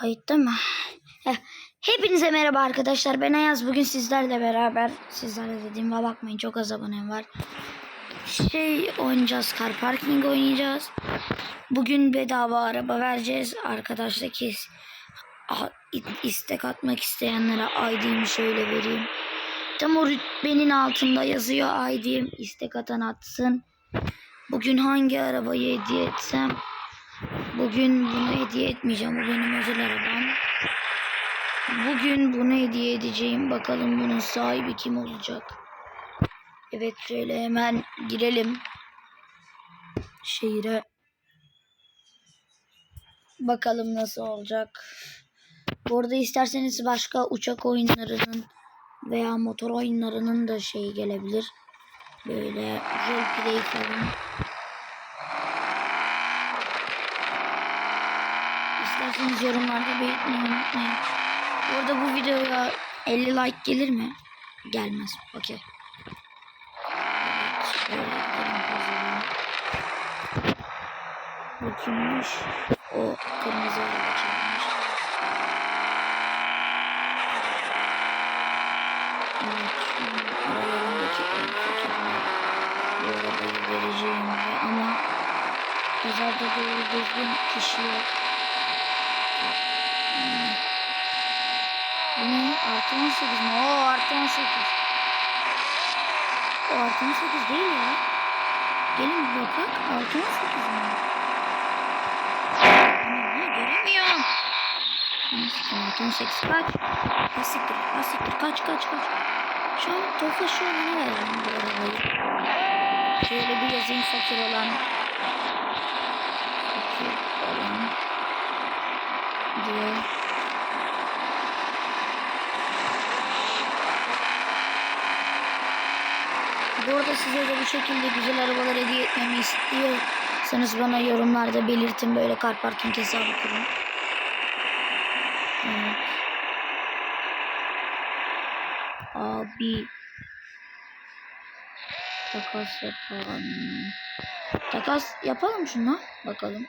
Kayıtta mı? Heh. Hepinize merhaba arkadaşlar. Ben Ayaz. Bugün sizlerle beraber sizlerle dediğime bakmayın. Çok az abonem var. Şey oynayacağız. Car parking oynayacağız. Bugün bedava araba vereceğiz. Arkadaştaki istek atmak isteyenlere ID'mi şöyle vereyim. Tam o rütbenin altında yazıyor ID'm. İstek atan atsın. Bugün hangi arabayı hediye etsem? Bugün bunu hediye etmeyeceğim. Bu benim özel arabam. Bugün bunu hediye edeceğim. Bakalım bunun sahibi kim olacak? Evet şöyle hemen girelim. Şehire. Bakalım nasıl olacak. Bu arada isterseniz başka uçak oyunlarının veya motor oyunlarının da şey gelebilir. Böyle roleplay falan. İsterseniz yorumlarda belirtmeyi unutmayın. Bu arada bu videoya 50 like gelir mi? Gelmez. Okey. Bu kimmiş? O kırmızı araba çalmış. Evet. Aralarındaki en fakirine bu arabayı vereceğim ve ama pazarda doğru düzgün kişi yok. Bu ne? Artı 18 mi? Oo artı 18. O artı 18 değil ya. Gelin bir bakak. Artı 18 mi? Ana ne göremiyorum. Artı 18 kaç? Ha siktir, ha siktir. Kaç kaç kaç. Şu an Tofa şu an vereceğim bu arabayı. Şöyle bir yazayım fakir olan. Fakir olan. Diyor. Bu arada size de bu şekilde güzel arabalar hediye etmemi istiyorsanız bana yorumlarda belirtin. Böyle kar parking hesabı kurun. Abi. Takas yapalım. Takas yapalım şuna. Bakalım.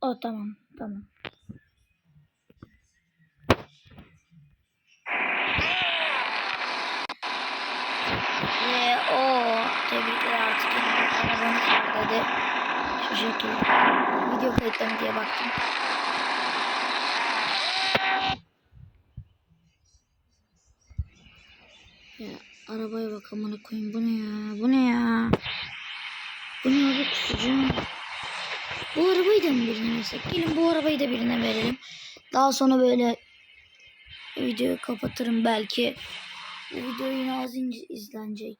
O tamam. Tamam. Ve o tebrikler artık var dedi. Şu şekilde. Video kayıtta mı diye baktım. Ya arabaya bak amına koyayım bu ne ya? Bu ne ya? Bu ne abi kusacağım. Bu arabayı da mı birine versek? Gelin bu arabayı da birine verelim. Daha sonra böyle videoyu kapatırım belki. Bu video yine az izlenecek.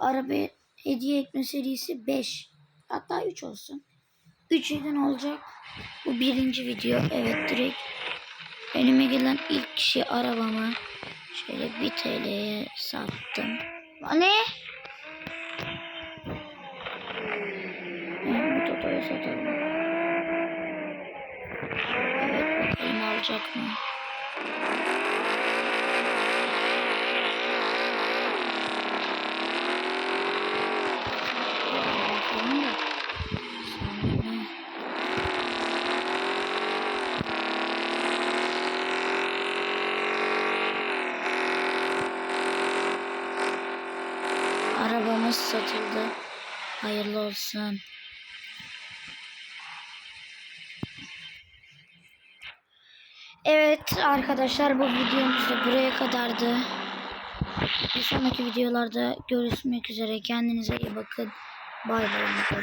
Araba hediye etme serisi 5. Hatta 3 olsun. 3 neden olacak? Bu birinci video. Evet direkt önüme gelen ilk kişi arabamı şöyle 1 TL'ye sattım. Ne? Evet, bu Toto'ya satalım. Evet bakalım alacak mı? Arabamız satıldı. Hayırlı olsun. Evet arkadaşlar bu videomuz da buraya kadardı. Bir sonraki videolarda görüşmek üzere. Kendinize iyi bakın. Bay bay.